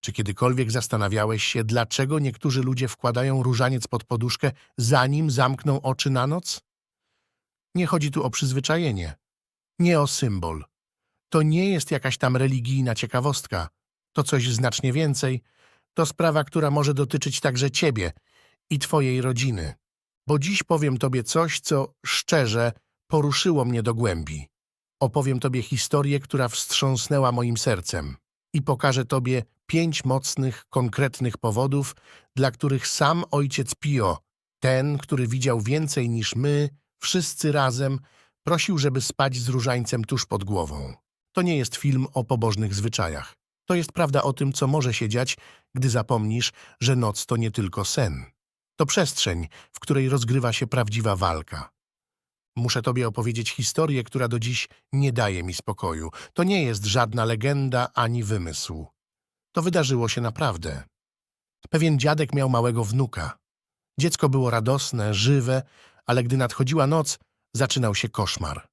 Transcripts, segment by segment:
Czy kiedykolwiek zastanawiałeś się, dlaczego niektórzy ludzie wkładają różaniec pod poduszkę, zanim zamkną oczy na noc? Nie chodzi tu o przyzwyczajenie, nie o symbol. To nie jest jakaś tam religijna ciekawostka. To coś znacznie więcej. To sprawa, która może dotyczyć także ciebie i twojej rodziny. Bo dziś powiem tobie coś, co szczerze poruszyło mnie do głębi. Opowiem tobie historię, która wstrząsnęła moim sercem i pokażę tobie pięć mocnych, konkretnych powodów, dla których sam ojciec Pio, ten, który widział więcej niż my, wszyscy razem, prosił, żeby spać z różańcem tuż pod głową. To nie jest film o pobożnych zwyczajach. To jest prawda o tym, co może się dziać, gdy zapomnisz, że noc to nie tylko sen. To przestrzeń, w której rozgrywa się prawdziwa walka. Muszę tobie opowiedzieć historię, która do dziś nie daje mi spokoju. To nie jest żadna legenda ani wymysł. To wydarzyło się naprawdę. Pewien dziadek miał małego wnuka. Dziecko było radosne, żywe, ale gdy nadchodziła noc, zaczynał się koszmar.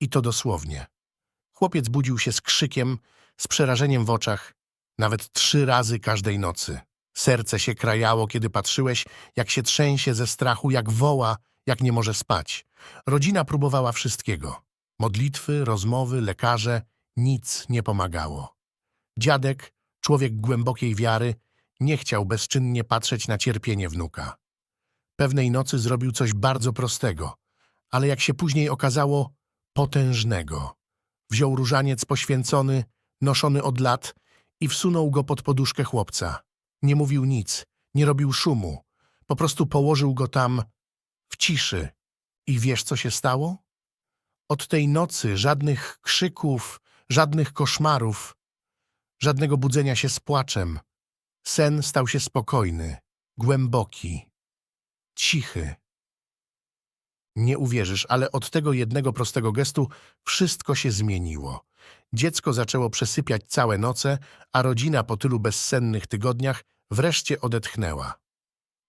I to dosłownie. Chłopiec budził się z krzykiem, z przerażeniem w oczach, nawet trzy razy każdej nocy. Serce się krajało, kiedy patrzyłeś, jak się trzęsie ze strachu, jak woła, jak nie może spać. Rodzina próbowała wszystkiego. Modlitwy, rozmowy, lekarze, nic nie pomagało. Dziadek, człowiek głębokiej wiary, nie chciał bezczynnie patrzeć na cierpienie wnuka. Pewnej nocy zrobił coś bardzo prostego, ale jak się później okazało, potężnego. Wziął różaniec poświęcony, noszony od lat i wsunął go pod poduszkę chłopca. Nie mówił nic, nie robił szumu, po prostu położył go tam w ciszy. I wiesz, co się stało? Od tej nocy żadnych krzyków, żadnych koszmarów, żadnego budzenia się z płaczem. Sen stał się spokojny, głęboki, cichy. Nie uwierzysz, ale od tego jednego prostego gestu wszystko się zmieniło. Dziecko zaczęło przesypiać całe noce, a rodzina po tylu bezsennych tygodniach wreszcie odetchnęła.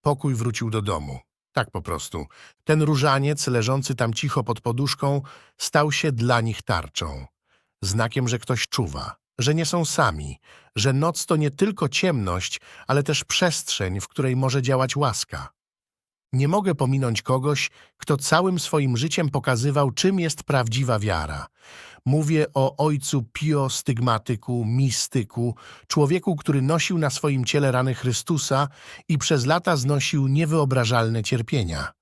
Pokój wrócił do domu. Tak po prostu. Ten różaniec, leżący tam cicho pod poduszką, stał się dla nich tarczą. Znakiem, że ktoś czuwa, że nie są sami, że noc to nie tylko ciemność, ale też przestrzeń, w której może działać łaska. Nie mogę pominąć kogoś, kto całym swoim życiem pokazywał, czym jest prawdziwa wiara. Mówię o ojcu Pio stygmatyku, mistyku, człowieku, który nosił na swoim ciele rany Chrystusa i przez lata znosił niewyobrażalne cierpienia.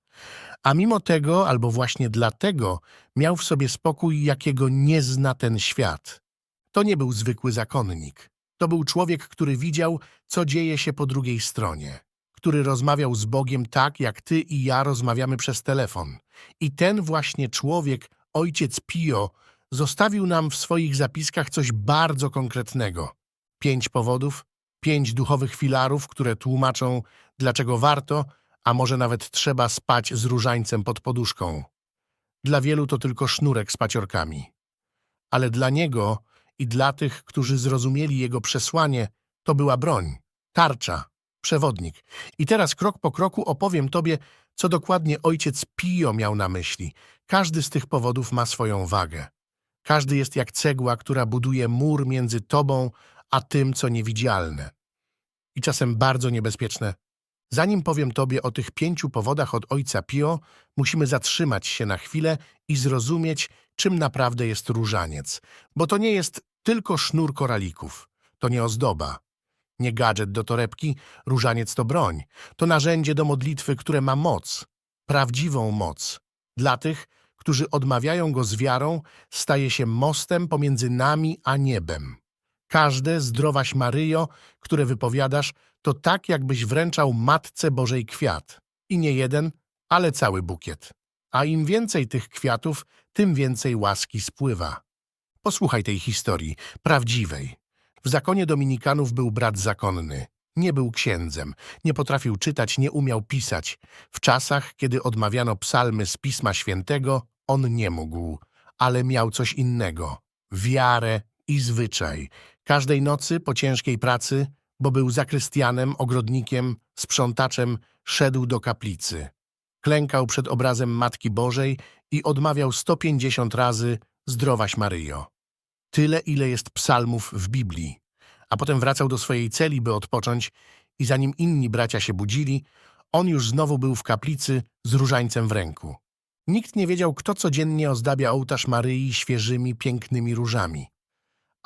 A mimo tego, albo właśnie dlatego, miał w sobie spokój, jakiego nie zna ten świat. To nie był zwykły zakonnik. To był człowiek, który widział, co dzieje się po drugiej stronie który rozmawiał z Bogiem tak, jak ty i ja rozmawiamy przez telefon. I ten właśnie człowiek, ojciec Pio, zostawił nam w swoich zapiskach coś bardzo konkretnego. Pięć powodów, pięć duchowych filarów, które tłumaczą, dlaczego warto, a może nawet trzeba spać z różańcem pod poduszką. Dla wielu to tylko sznurek z paciorkami. Ale dla niego i dla tych, którzy zrozumieli jego przesłanie, to była broń, tarcza, przewodnik. I teraz krok po kroku opowiem tobie, co dokładnie ojciec Pio miał na myśli. Każdy z tych powodów ma swoją wagę. Każdy jest jak cegła, która buduje mur między tobą a tym, co niewidzialne. I czasem bardzo niebezpieczne. Zanim powiem tobie o tych pięciu powodach od ojca Pio, musimy zatrzymać się na chwilę i zrozumieć, czym naprawdę jest różaniec. Bo to nie jest tylko sznur koralików. To nie ozdoba. Nie gadżet do torebki, różaniec to broń. To narzędzie do modlitwy, które ma moc. Prawdziwą moc. Dla tych, którzy odmawiają go z wiarą, staje się mostem pomiędzy nami a niebem. Każde zdrowaś Maryjo, które wypowiadasz, to tak jakbyś wręczał Matce Bożej kwiat. I nie jeden, ale cały bukiet. A im więcej tych kwiatów, tym więcej łaski spływa. Posłuchaj tej historii, prawdziwej. W zakonie dominikanów był brat zakonny. Nie był księdzem, nie potrafił czytać, nie umiał pisać. W czasach, kiedy odmawiano psalmy z Pisma Świętego, on nie mógł, ale miał coś innego – wiarę i zwyczaj. Każdej nocy po ciężkiej pracy, bo był zakrystianem, ogrodnikiem, sprzątaczem, szedł do kaplicy. Klękał przed obrazem Matki Bożej i odmawiał 150 razy Zdrowaś Maryjo. Tyle, ile jest psalmów w Biblii. a potem wracał do swojej celi, by odpocząć i zanim inni bracia się budzili, on już znowu był w kaplicy z różańcem w ręku. Nikt nie wiedział, kto codziennie ozdabia ołtarz Maryi świeżymi, pięknymi różami.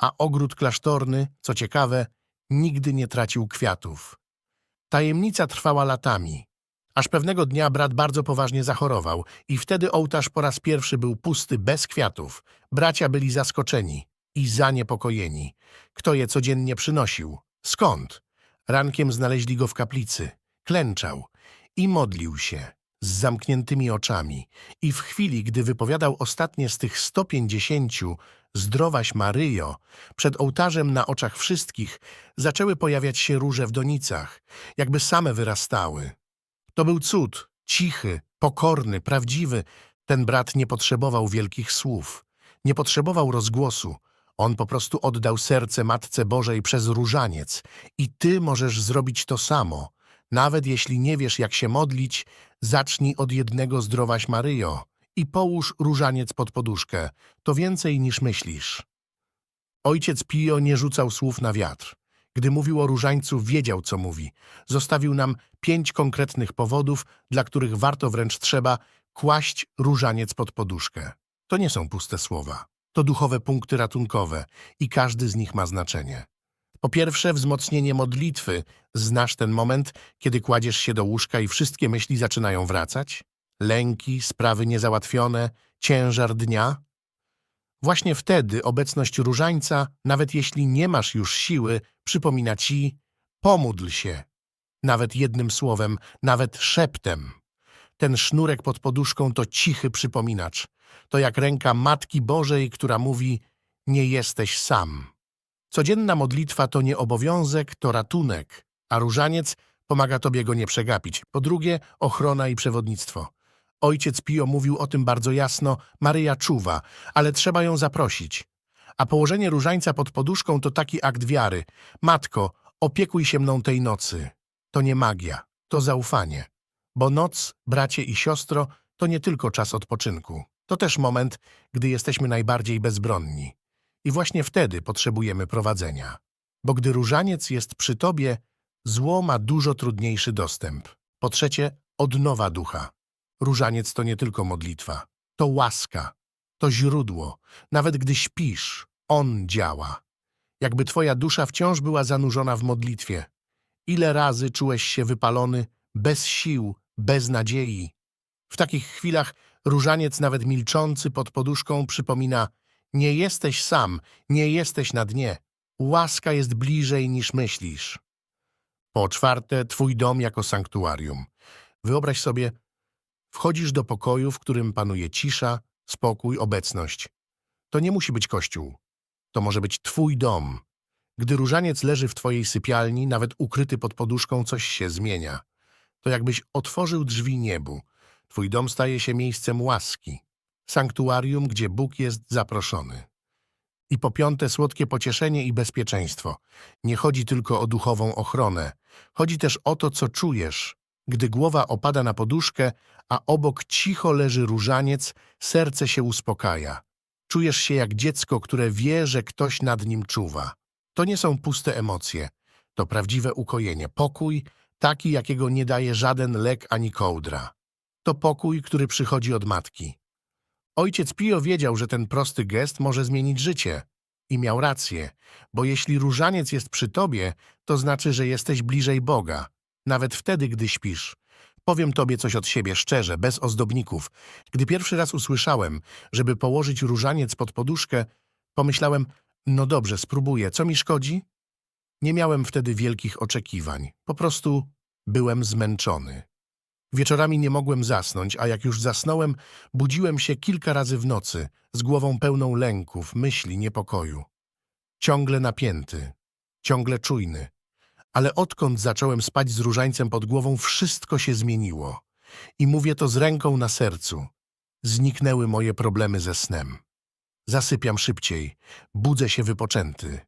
A ogród klasztorny, co ciekawe, nigdy nie tracił kwiatów. Tajemnica trwała latami, aż pewnego dnia brat bardzo poważnie zachorował i wtedy ołtarz po raz pierwszy był pusty, bez kwiatów. Bracia byli zaskoczeni i zaniepokojeni. Kto je codziennie przynosił? Skąd? Rankiem znaleźli go w kaplicy. Klęczał i modlił się z zamkniętymi oczami. I w chwili, gdy wypowiadał ostatnie z tych 150 Zdrowaś Maryjo, przed ołtarzem na oczach wszystkich zaczęły pojawiać się róże w donicach, jakby same wyrastały. To był cud, cichy, pokorny, prawdziwy. Ten brat nie potrzebował wielkich słów, nie potrzebował rozgłosu. On po prostu oddał serce Matce Bożej przez różaniec i ty możesz zrobić to samo. Nawet jeśli nie wiesz, jak się modlić, zacznij od jednego zdrowaś Maryjo i połóż różaniec pod poduszkę. To więcej niż myślisz. Ojciec Pio nie rzucał słów na wiatr. Gdy mówił o różańcu, wiedział, co mówi. Zostawił nam pięć konkretnych powodów, dla których warto wręcz trzeba kłaść różaniec pod poduszkę. To nie są puste słowa. To duchowe punkty ratunkowe i każdy z nich ma znaczenie. Po pierwsze, wzmocnienie modlitwy. Znasz ten moment, kiedy kładziesz się do łóżka i wszystkie myśli zaczynają wracać? Lęki, sprawy niezałatwione, ciężar dnia? Właśnie wtedy obecność różańca, nawet jeśli nie masz już siły, przypomina ci pomódl się. Nawet jednym słowem, nawet szeptem. Ten sznurek pod poduszką to cichy przypominacz. To jak ręka Matki Bożej, która mówi nie jesteś sam. Codzienna modlitwa to nie obowiązek, to ratunek, a różaniec pomaga tobie go nie przegapić. Po drugie, ochrona i przewodnictwo. Ojciec Pio mówił o tym bardzo jasno, Maryja czuwa, ale trzeba ją zaprosić. A położenie różańca pod poduszką to taki akt wiary. Matko, opiekuj się mną tej nocy. To nie magia, to zaufanie. Bo noc, bracie i siostro, to nie tylko czas odpoczynku. To też moment, gdy jesteśmy najbardziej bezbronni. I właśnie wtedy potrzebujemy prowadzenia. Bo gdy różaniec jest przy tobie, zło ma dużo trudniejszy dostęp. Po trzecie, odnowa ducha. Różaniec to nie tylko modlitwa, to łaska, to źródło. Nawet gdy śpisz, on działa. Jakby twoja dusza wciąż była zanurzona w modlitwie. Ile razy czułeś się wypalony, bez sił, bez nadziei? W takich chwilach różaniec, nawet milczący pod poduszką, przypomina nie jesteś sam, nie jesteś na dnie. Łaska jest bliżej niż myślisz. Po czwarte, twój dom jako sanktuarium. Wyobraź sobie, wchodzisz do pokoju, w którym panuje cisza, spokój, obecność. To nie musi być kościół. To może być twój dom. Gdy różaniec leży w twojej sypialni, nawet ukryty pod poduszką, coś się zmienia. To jakbyś otworzył drzwi niebu. Twój dom staje się miejscem łaski sanktuarium, gdzie Bóg jest zaproszony. I po piąte, słodkie pocieszenie i bezpieczeństwo. Nie chodzi tylko o duchową ochronę. Chodzi też o to, co czujesz. Gdy głowa opada na poduszkę, a obok cicho leży różaniec, serce się uspokaja. Czujesz się jak dziecko, które wie, że ktoś nad nim czuwa. To nie są puste emocje. To prawdziwe ukojenie. Pokój, taki, jakiego nie daje żaden lek ani kołdra. To pokój, który przychodzi od matki. Ojciec Pio wiedział, że ten prosty gest może zmienić życie. I miał rację, bo jeśli różaniec jest przy tobie, to znaczy, że jesteś bliżej Boga, nawet wtedy, gdy śpisz. Powiem tobie coś od siebie szczerze, bez ozdobników. Gdy pierwszy raz usłyszałem, żeby położyć różaniec pod poduszkę, pomyślałem, no dobrze, spróbuję, co mi szkodzi? Nie miałem wtedy wielkich oczekiwań, po prostu byłem zmęczony. Wieczorami nie mogłem zasnąć, a jak już zasnąłem, budziłem się kilka razy w nocy, z głową pełną lęków, myśli, niepokoju. Ciągle napięty, ciągle czujny. Ale odkąd zacząłem spać z różańcem pod głową, wszystko się zmieniło. I mówię to z ręką na sercu. Zniknęły moje problemy ze snem. Zasypiam szybciej, budzę się wypoczęty.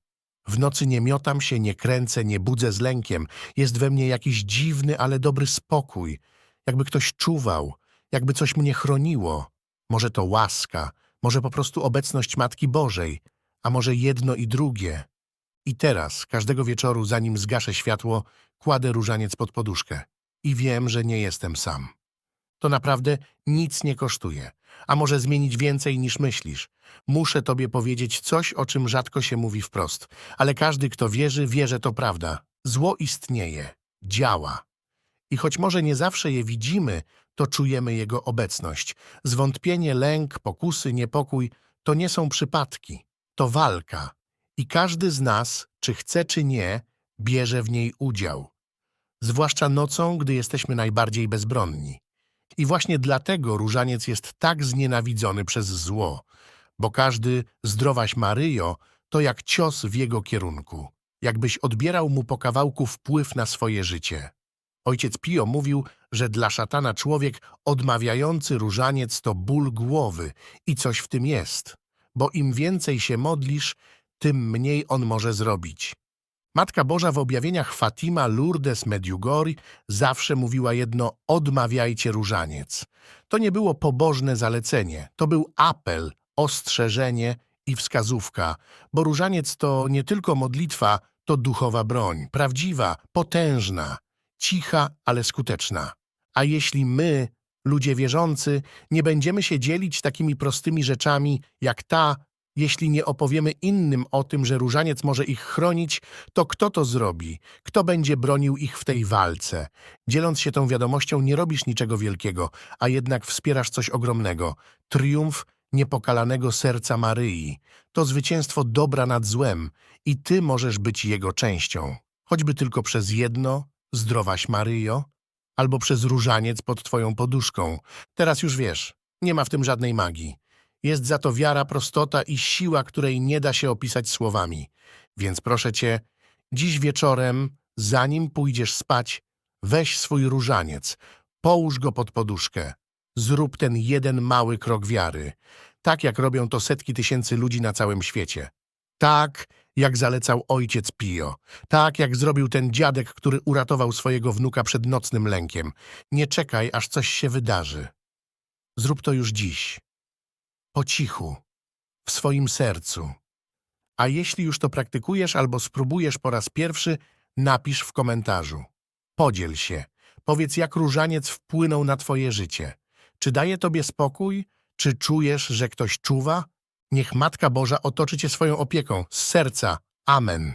W nocy nie miotam się, nie kręcę, nie budzę z lękiem. Jest we mnie jakiś dziwny, ale dobry spokój – jakby ktoś czuwał, jakby coś mnie chroniło. Może to łaska, może po prostu obecność Matki Bożej, a może jedno i drugie. I teraz, każdego wieczoru, zanim zgaszę światło, kładę różaniec pod poduszkę. I wiem, że nie jestem sam. To naprawdę nic nie kosztuje, a może zmienić więcej niż myślisz. Muszę tobie powiedzieć coś, o czym rzadko się mówi wprost, ale każdy, kto wierzy, wie, że to prawda. Zło istnieje, działa. I choć może nie zawsze je widzimy, to czujemy jego obecność. Zwątpienie, lęk, pokusy, niepokój to nie są przypadki, to walka. I każdy z nas, czy chce, czy nie, bierze w niej udział. Zwłaszcza nocą, gdy jesteśmy najbardziej bezbronni. I właśnie dlatego różaniec jest tak znienawidzony przez zło, bo każdy zdrowaś Maryjo to jak cios w jego kierunku, jakbyś odbierał mu po kawałku wpływ na swoje życie. Ojciec Pio mówił, że dla szatana człowiek odmawiający różaniec to ból głowy i coś w tym jest, bo im więcej się modlisz, tym mniej on może zrobić. Matka Boża w objawieniach Fatima Lourdes Medjugorje zawsze mówiła jedno odmawiajcie różaniec. To nie było pobożne zalecenie, to był apel, ostrzeżenie i wskazówka, bo różaniec to nie tylko modlitwa, to duchowa broń, prawdziwa, potężna, cicha, ale skuteczna. A jeśli my, ludzie wierzący, nie będziemy się dzielić takimi prostymi rzeczami jak ta, jeśli nie opowiemy innym o tym, że różaniec może ich chronić, to kto to zrobi? Kto będzie bronił ich w tej walce? Dzieląc się tą wiadomością, nie robisz niczego wielkiego, a jednak wspierasz coś ogromnego. Triumf niepokalanego serca Maryi. To zwycięstwo dobra nad złem i ty możesz być jego częścią. Choćby tylko przez jedno, zdrowaś Maryjo, albo przez różaniec pod twoją poduszką. Teraz już wiesz, nie ma w tym żadnej magii. Jest za to wiara, prostota i siła, której nie da się opisać słowami. Więc proszę cię, dziś wieczorem, zanim pójdziesz spać, weź swój różaniec, połóż go pod poduszkę. Zrób ten jeden mały krok wiary, tak jak robią to setki tysięcy ludzi na całym świecie. Tak, jak zalecał ojciec Pio. Tak, jak zrobił ten dziadek, który uratował swojego wnuka przed nocnym lękiem. Nie czekaj, aż coś się wydarzy. Zrób to już dziś. Po cichu. W swoim sercu. A jeśli już to praktykujesz albo spróbujesz po raz pierwszy, napisz w komentarzu. Podziel się. Powiedz, jak różaniec wpłynął na twoje życie. Czy daje tobie spokój? Czy czujesz, że ktoś czuwa? Niech Matka Boża otoczy cię swoją opieką z serca. Amen.